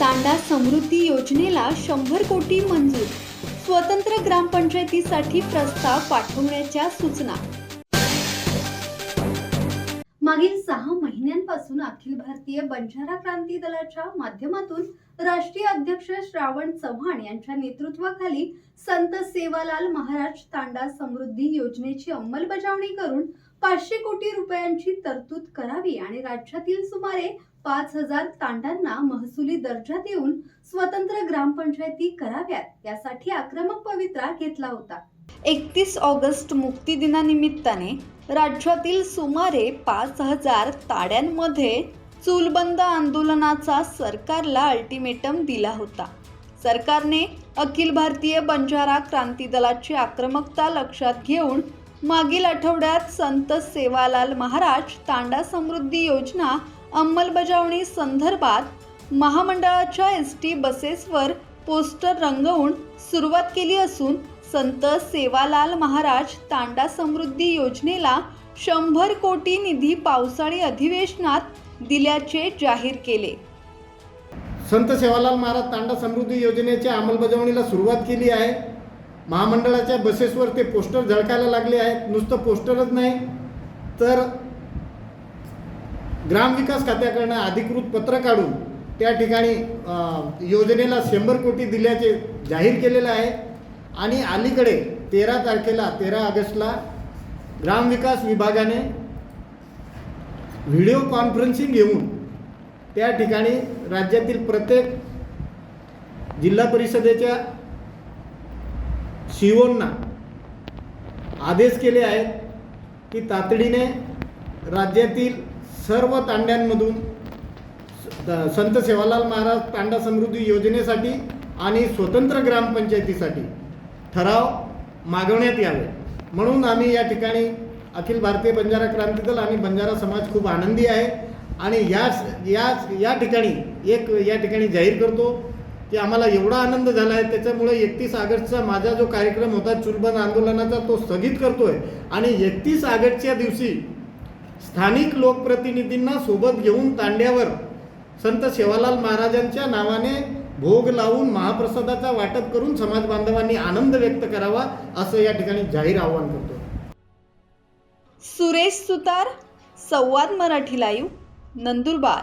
तांडा समृद्धी योजनेला शंभर कोटी मंजूर. स्वतंत्र ग्रामपंचायतीसाठी प्रस्ताव पाठवण्याच्या सूचना. मागील सहा महिन्यांपासून अखिल भारतीय बंजारा क्रांती दलाच्या माध्यमातून राष्ट्रीय अध्यक्ष श्रावण चव्हाण यांच्या नेतृत्वाखाली संत सेवालाल महाराज तांडा समृद्धी योजनेची अंमलबजावणी करून पाचशे कोटी रुपयांची तरतूद करावी आणि राज्यातील सुमारे पाच हजार तांडांना महसुली दर्जा देऊन स्वतंत्र ग्रामपंचायती कराव्यात यासाठी आक्रमक पवित्रा घेतला होता. एकतीस ऑगस्ट मुक्तिदिनानिमित्ताने राज्यातील सुमारे पाच हजार ताड्यांमध्ये चूलबंद आंदोलनाचा सरकारला अल्टिमेटम दिला होता. सरकारने अखिल भारतीय बंजारा क्रांती दलाची आक्रमकता लक्षात घेऊन मागील आठवड्यात संत सेवालाल महाराज तांडा समृद्धी योजना अंमलबजावणी संदर्भात महामंडळाच्या एस टी बसेसवर पोस्टर रंगवून सुरुवात केली असून संत सेवालाल महाराज तांडा समृद्धी योजनेला शंभर कोटी निधी पावसाळी अधिवेशनात दिल्याचे जाहीर केले. संत सेवालाल महाराज तांडा समृद्धी योजनेच्या अंमलबजावणीला सुरुवात केली आहे. महामंडळाच्या बसेसवर ते पोस्टर झळकायला लागले आहेत. नुसतं पोस्टरच नाही. तर ग्रामविकास खात्याकडनं अधिकृत पत्र काढून त्या ठिकाणी योजनेला शंभर कोटी दिल्याचे जाहीर केलेलं आहे. आणि अलीकडे तेरा तारखेला तेरा ऑगस्टला ग्रामविकास विभागाने व्हिडिओ कॉन्फरन्सिंग घेऊन त्या ठिकाणी राज्यातील प्रत्येक जिल्हा परिषदेच्या शिवोंना आदेश केले आहेत की तातडीने राज्यातील सर्व तांड्यांमधून संत सेवालाल महाराज तांडा समृद्धी योजनेसाठी आणि स्वतंत्र ग्रामपंचायतीसाठी ठराव मागवण्यात यावे. म्हणून आम्ही या ठिकाणी अखिल भारतीय बंजारा क्रांती दल आणि बंजारा समाज खूप आनंदी आहे आणि याच याच या ठिकाणी एक या ठिकाणी जाहीर करतो की आम्हाला एवढा आनंद झाला आहे त्याच्यामुळे एकतीस ऑगस्टचा माझा जो कार्यक्रम होता चुलबंद आंदोलनाचा तो स्थगित करतोय. आणि एकतीस ऑगस्टच्या दिवशी स्थानिक लोकप्रतिनिधींना सोबत घेऊन तांड्यावर संत शेवालाल महाराजांच्या नावाने भोग लावून महाप्रसादाचा वाटप करून समाज बांधवांनी आनंद व्यक्त करावा असं या ठिकाणी जाहीर आवाहन करतो सुरेश सुतार संवाद मराठी लाईव्ह नंदुरबार.